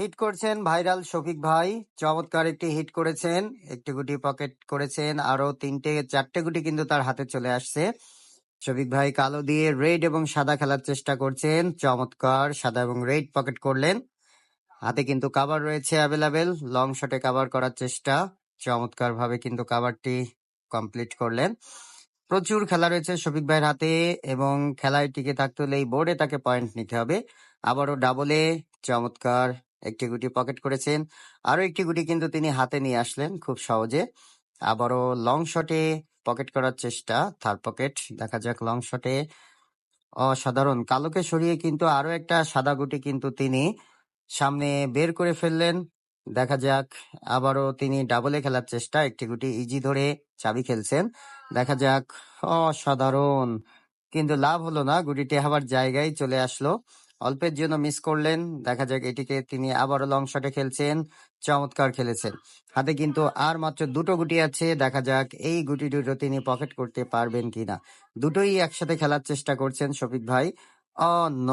Hit করছেন viral Shafiq ভাই। চমৎকার একটি হিট করেছেন। একটি গুটি পকেট করেছেন। আরও তিনটে, চারটে গুটি কিন্তু তার হাতে চলে আসছে। শফিক ভাই কালো দিয়ে রেড এবং সাদা খেলার চেষ্টা করছেন। চমৎকার, সাদা এবং রেড পকেট করলেন। হাতে কিন্তু কাবার রয়েছে অ্যাভেলেবেল লং শটে কাভার করার চেষ্টা। চমৎকার ভাবে কিন্তু কাভারটি কমপ্লিট করলেন। প্রচুর খেলা রয়েছে শফিক ভাইয়ের হাতে এবং খেলায় টিকে থাকতে হলে এই বোর্ডে তাকে পয়েন্ট নিতে হবে। আবারও ডাবলে চমৎকার। একটি গুটি পকেট করেছেন। আরও একটি গুটি কিন্তু তিনি হাতে নিয়ে আসলেন খুব সহজে। আবারও লং শটে পকেট করার চেষ্টা থার্ড পকেট দেখা যাক লং শটে অসাধারণ, কালোকে সরিয়ে কিন্তু আরও একটা সাদা গুটি কিন্তু তিনি সামনে বের করে ফেললেন। দেখা যাক, আবারও তিনি ডাবলে খেলার চেষ্টা, একটি গুটি ইজি ধরে চাবি খেলছেন। দেখা যাক, অসাধারণ, কিন্তু লাভ হলো না, গুটিটি আবার জায়গায় চলে আসলো। অল্পের জন্য মিস করলেন। দেখা যাক, এটিকে তিনি আবারও লং শটে খেলছেন। চমৎকার খেলেছেন। হাতে কিন্তু আর মাত্র দুটো গুটি আছে। দেখা যাক, এই গুটি দুটো তিনি পকেট করতে পারবেন কিনা। দুটোই একসাথে খেলার চেষ্টা করছেন শফিক ভাই। অ, ন,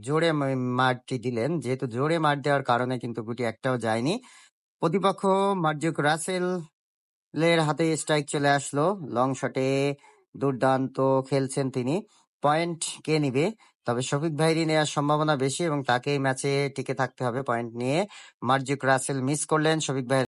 জোরে মারটি দিলেন। যেহেতু জোরে মার দেওয়ার কারণে কিন্তু গুটি একটাও যায়নি। প্রতিপক্ষ মার্জুক রাসেল এর হাতে স্ট্রাইক চলে আসলো। লং শটে দুর্দান্ত খেলছেন তিনি। পয়েন্ট কে নিবে। তবে ভাইরি নেওয়ার সম্ভাবনা বেশি এবং তাকে এই ম্যাচে টিকে থাকতে হবে পয়েন্ট নিয়ে। মার্জুক রাসেল মিস করলেন শফিক ভাই।